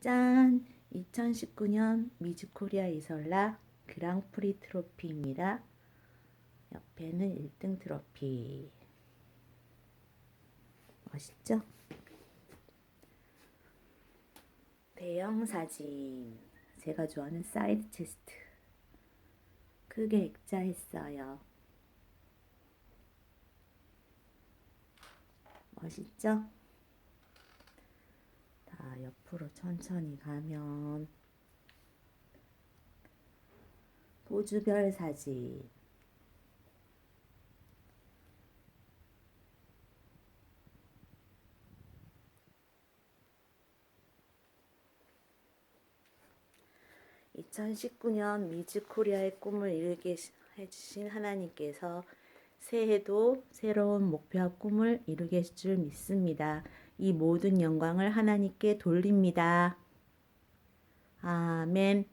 짠! 2019년 미즈코리아 이설라 그랑프리 트로피입니다. 옆에는 1등 트로피. 멋있죠? 대형 사진. 제가 좋아하는 사이드 체스트. 크게 액자했어요. 멋있죠? 자, 옆으로 천천히 가면 포즈별 사진. (2019년) 미즈 코리아의 꿈을 이루게 해주신 하나님께서 새해도 새로운 목표와 꿈을 이루게 해줄 줄 믿습니다. 이 모든 영광을 하나님께 돌립니다. 아멘.